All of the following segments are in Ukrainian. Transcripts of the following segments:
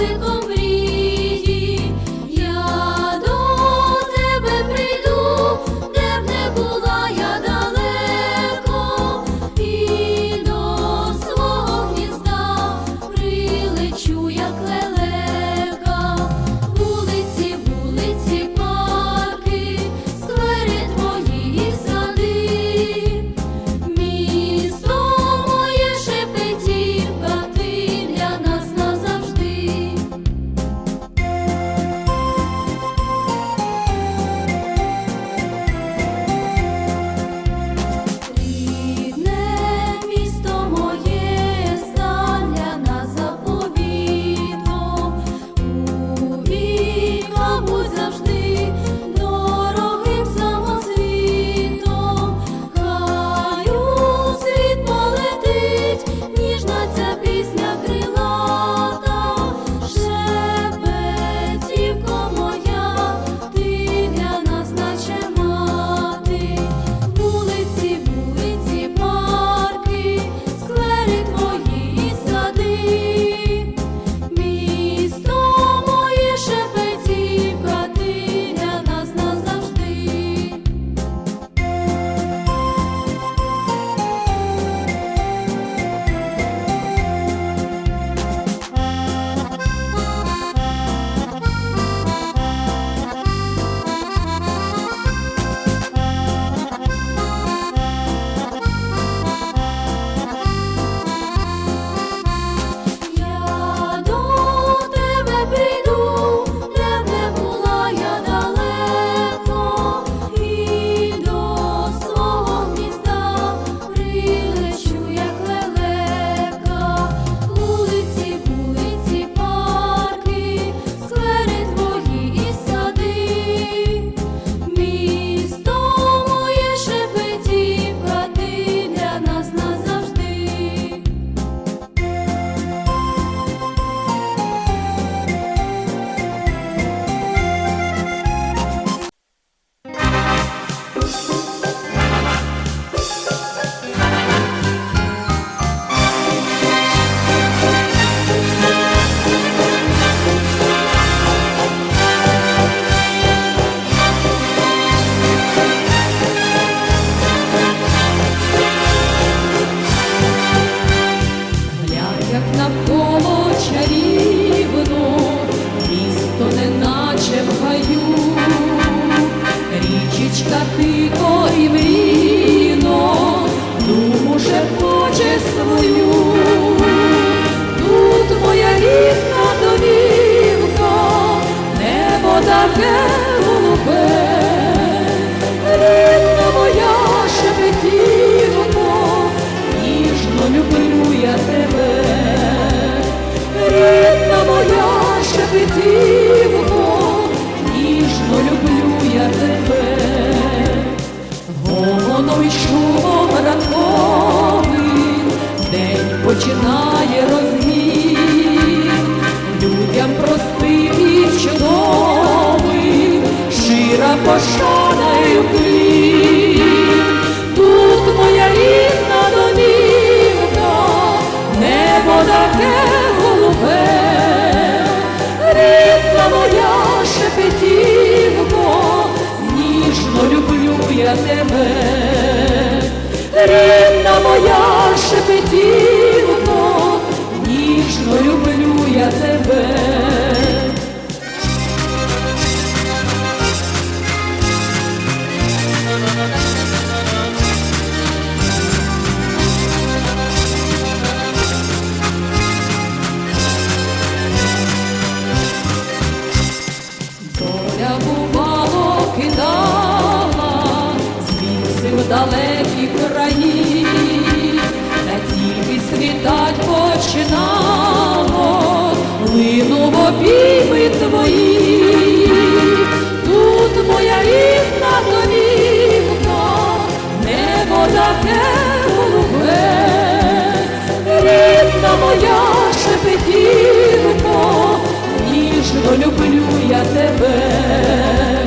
despegou. моє моя шепетівно, ніжно люблю я тебе, рідна моя шепетівно, ніжно люблю я тебе, Гоном і день починає розгін. далекі краї, та тільки світать починамо, лину в обійми твої, тут моя рідна домівка, небо таке голубе, рідна моя шепетівка, ніжно люблю я тебе.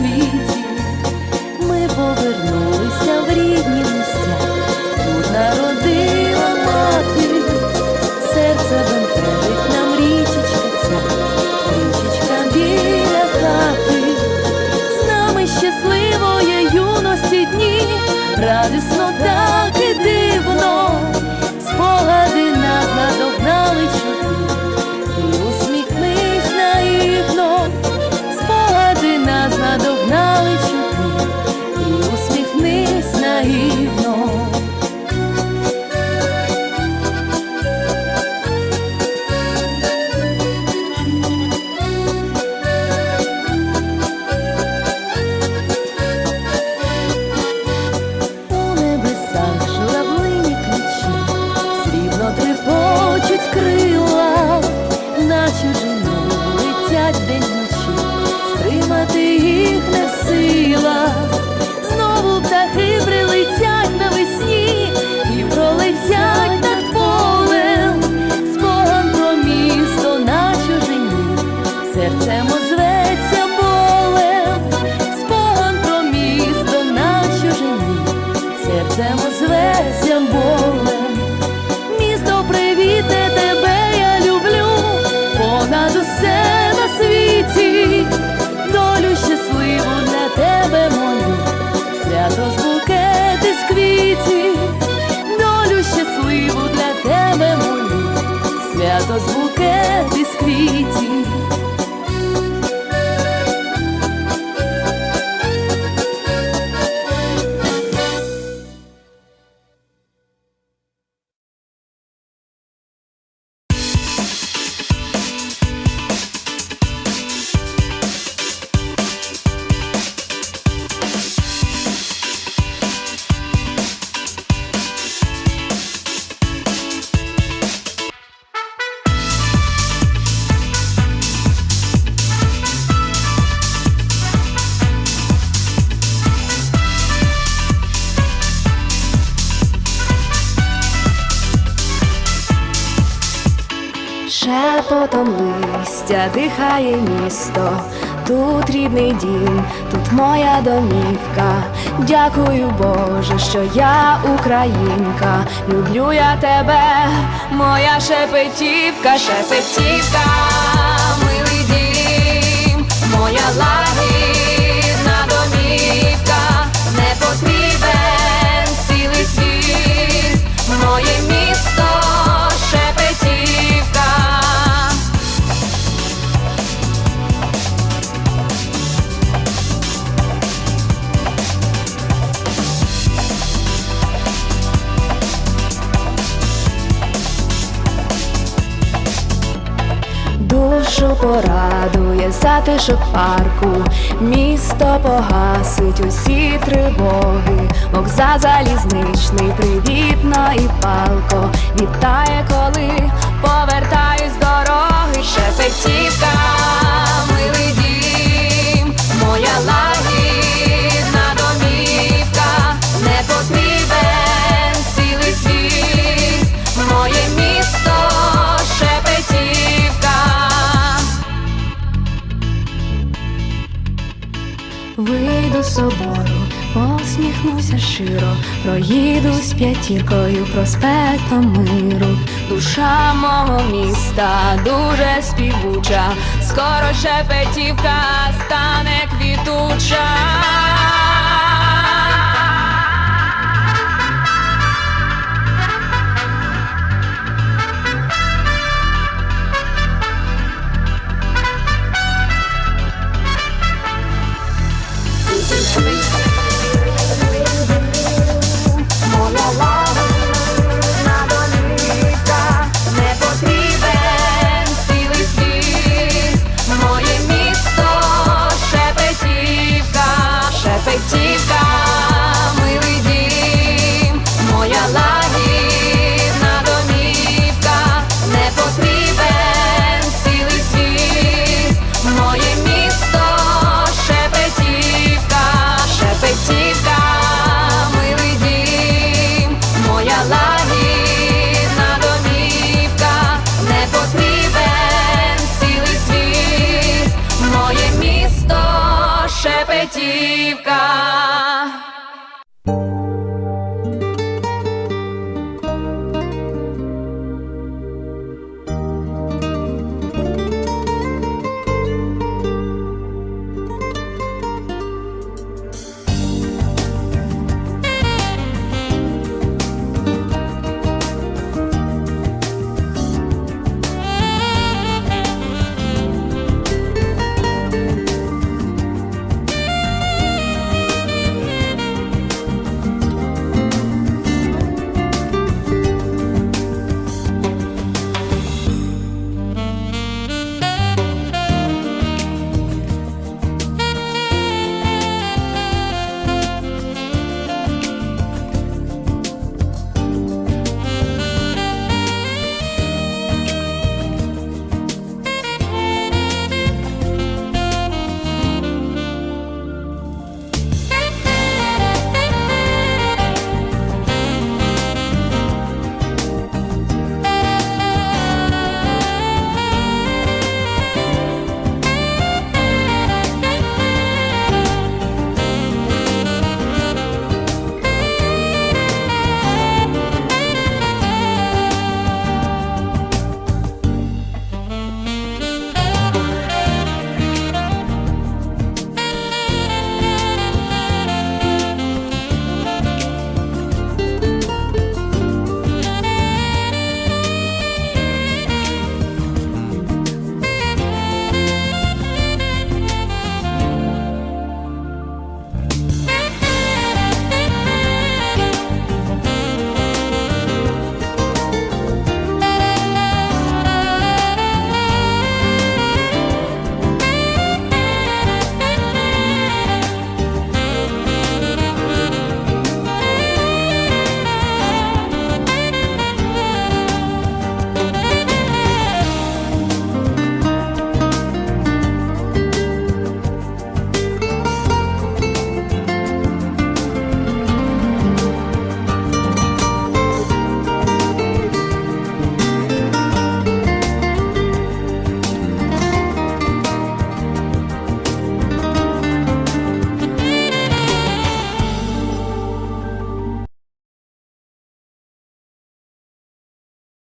me. Шепотом листя дихає місто, тут рідний дім, тут моя домівка. Дякую, Боже, що я українка. Люблю я тебе, моя шепетівка, шепетівка, милий дім, моя лагідна затишок парку, місто погасить усі тривоги, вокзал залізничний, привітно і палко вітає, коли повертаюсь дороги, шепетівка, милий дім, моя лагідна собору, посміхнуся широ, проїдусь п'ятіркою проспектом миру. Душа мого міста дуже співуча, скоро шепетівка стане квітуча. Тівка